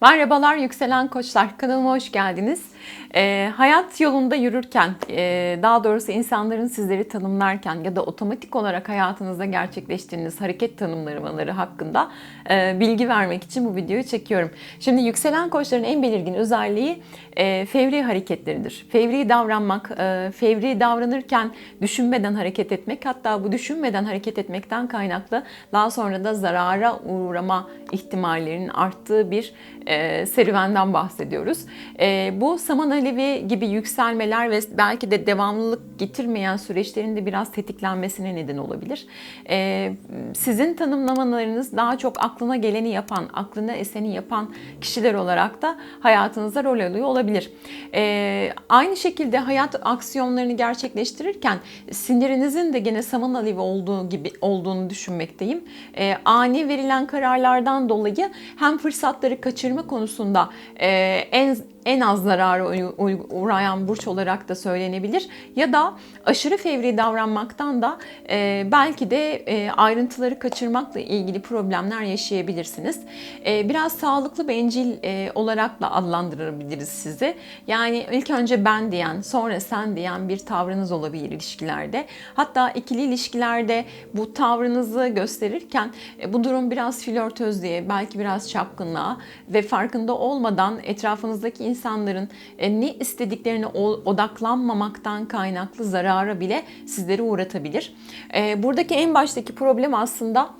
Merhabalar yükselen koçlar kanalıma hoş geldiniz. Ee, hayat yolunda yürürken, e, daha doğrusu insanların sizleri tanımlarken ya da otomatik olarak hayatınızda gerçekleştirdiğiniz hareket tanımlamaları hakkında e, bilgi vermek için bu videoyu çekiyorum. Şimdi yükselen koçların en belirgin özelliği e, fevri hareketleridir. Fevri davranmak, e, fevri davranırken düşünmeden hareket etmek, hatta bu düşünmeden hareket etmekten kaynaklı daha sonra da zarara uğrama ihtimallerinin arttığı bir e, serüvenden bahsediyoruz. E, bu saman alevi gibi yükselmeler ve belki de devamlılık getirmeyen süreçlerin de biraz tetiklenmesine neden olabilir. E, sizin tanımlamalarınız daha çok aklına geleni yapan, aklına eseni yapan kişiler olarak da hayatınızda rol alıyor olabilir. Aynı şekilde hayat aksiyonlarını gerçekleştirirken sinirinizin de gene saman alevi olduğu gibi olduğunu düşünmekteyim. Ani verilen kararlardan dolayı hem fırsatları kaçırma konusunda e, en en az zarara uğrayan burç olarak da söylenebilir. Ya da aşırı fevri davranmaktan da e, belki de e, ayrıntıları kaçırmakla ilgili problemler yaşayabilirsiniz. E, biraz sağlıklı bencil e, olarak da adlandırabiliriz sizi. Yani ilk önce ben diyen, sonra sen diyen bir tavrınız olabilir ilişkilerde. Hatta ikili ilişkilerde bu tavrınızı gösterirken e, bu durum biraz flörtöz diye, belki biraz çapkınlığa ve farkında olmadan etrafınızdaki insanların e, ne istediklerine odaklanmamaktan kaynaklı zarara bile sizleri uğratabilir. E, buradaki en baştaki problem aslında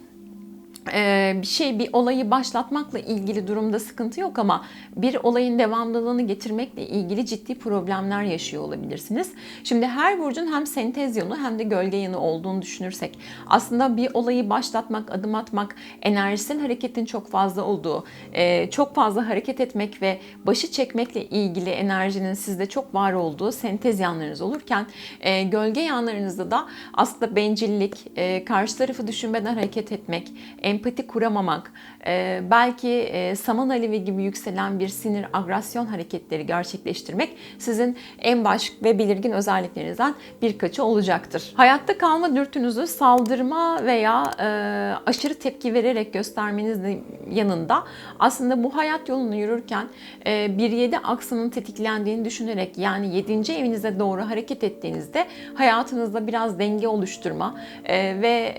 bir şey bir olayı başlatmakla ilgili durumda sıkıntı yok ama bir olayın devamlılığını getirmekle ilgili ciddi problemler yaşıyor olabilirsiniz. Şimdi her burcun hem sentez yönü hem de gölge yanı olduğunu düşünürsek aslında bir olayı başlatmak, adım atmak, enerjisel hareketin çok fazla olduğu, e, çok fazla hareket etmek ve başı çekmekle ilgili enerjinin sizde çok var olduğu sentez yanlarınız olurken e, gölge yanlarınızda da aslında bencillik, karşı tarafı düşünmeden hareket etmek, empati kuramamak, e, belki e, saman alevi gibi yükselen bir sinir, agresyon hareketleri gerçekleştirmek sizin en baş ve belirgin özelliklerinizden birkaçı olacaktır. Hayatta kalma dürtünüzü saldırma veya e, aşırı tepki vererek göstermenizin yanında aslında bu hayat yolunu yürürken bir 7 aksının tetiklendiğini düşünerek yani 7. evinize doğru hareket ettiğinizde hayatınızda biraz denge oluşturma ve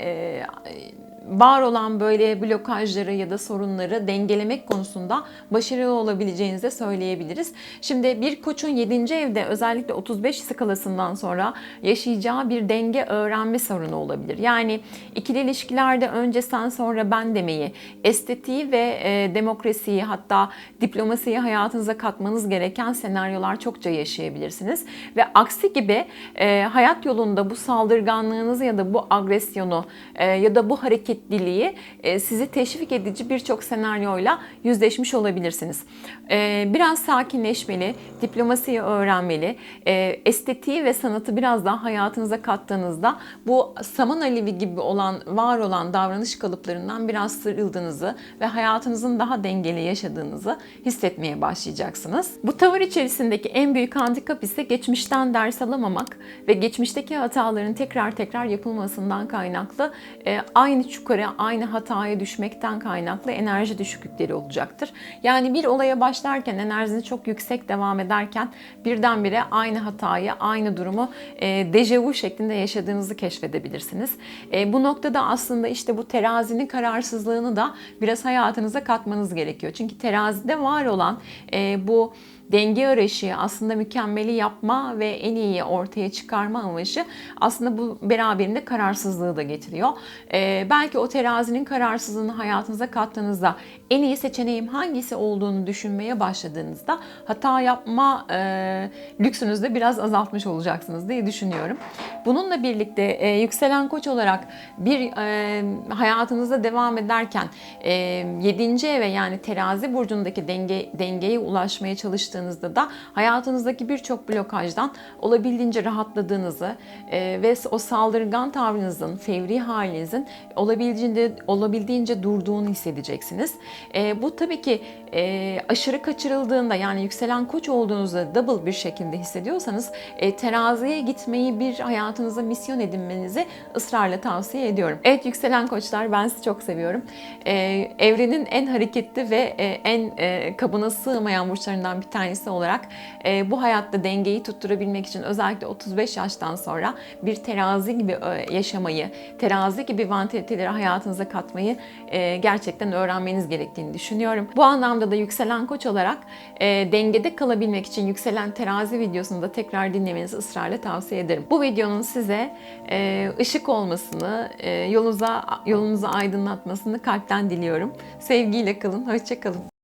var olan böyle blokajları ya da sorunları dengelemek konusunda başarılı olabileceğinizi de söyleyebiliriz. Şimdi bir koçun 7. evde özellikle 35 skalasından sonra yaşayacağı bir denge öğrenme sorunu olabilir. Yani ikili ilişkilerde önce sen sonra ben demeyi, estetiği ve e, demokrasiyi hatta diplomasiyi hayatınıza katmanız gereken senaryolar çokça yaşayabilirsiniz. Ve aksi gibi e, hayat yolunda bu saldırganlığınızı ya da bu agresyonu e, ya da bu hareket hareketliliği e, sizi teşvik edici birçok senaryoyla yüzleşmiş olabilirsiniz. E, biraz sakinleşmeli, diplomasiyi öğrenmeli, e, estetiği ve sanatı biraz daha hayatınıza kattığınızda bu saman alevi gibi olan, var olan davranış kalıplarından biraz sıyrıldığınızı ve hayatınızın daha dengeli yaşadığınızı hissetmeye başlayacaksınız. Bu tavır içerisindeki en büyük handikap ise geçmişten ders alamamak ve geçmişteki hataların tekrar tekrar yapılmasından kaynaklı aynı çukur yukarı aynı hataya düşmekten kaynaklı enerji düşüklükleri olacaktır. Yani bir olaya başlarken enerjiniz çok yüksek devam ederken birdenbire aynı hatayı, aynı durumu e, dejavu şeklinde yaşadığınızı keşfedebilirsiniz. E, bu noktada aslında işte bu terazinin kararsızlığını da biraz hayatınıza katmanız gerekiyor. Çünkü terazide var olan e, bu denge arayışı, aslında mükemmeli yapma ve en iyiyi ortaya çıkarma amacı aslında bu beraberinde kararsızlığı da getiriyor. Ee, belki o terazinin kararsızlığını hayatınıza kattığınızda en iyi seçeneğim hangisi olduğunu düşünmeye başladığınızda hata yapma e, lüksünüzü de biraz azaltmış olacaksınız diye düşünüyorum. Bununla birlikte e, yükselen koç olarak bir e, hayatınızda devam ederken e, 7. eve yani terazi burcundaki denge, dengeye ulaşmaya çalıştığınızda çalıştığınızda da hayatınızdaki birçok blokajdan olabildiğince rahatladığınızı e, ve o saldırgan tavrınızın, fevri halinizin olabildiğince olabildiğince durduğunu hissedeceksiniz. E, bu tabii ki e, aşırı kaçırıldığında yani yükselen koç olduğunuzda double bir şekilde hissediyorsanız e, teraziye gitmeyi bir hayatınıza misyon edinmenizi ısrarla tavsiye ediyorum. Evet yükselen koçlar ben sizi çok seviyorum. E, evrenin en hareketli ve e, en e, kabına sığmayan burçlarından bir tanesi olarak e, bu hayatta dengeyi tutturabilmek için özellikle 35 yaştan sonra bir terazi gibi e, yaşamayı, terazi gibi vantiliteleri hayatınıza katmayı e, gerçekten öğrenmeniz gerektiğini düşünüyorum. Bu anlamda da yükselen koç olarak e, dengede kalabilmek için yükselen terazi videosunu da tekrar dinlemenizi ısrarla tavsiye ederim. Bu videonun size e, ışık olmasını, e, yolunuza yolunuzu aydınlatmasını kalpten diliyorum. Sevgiyle kalın, hoşça kalın.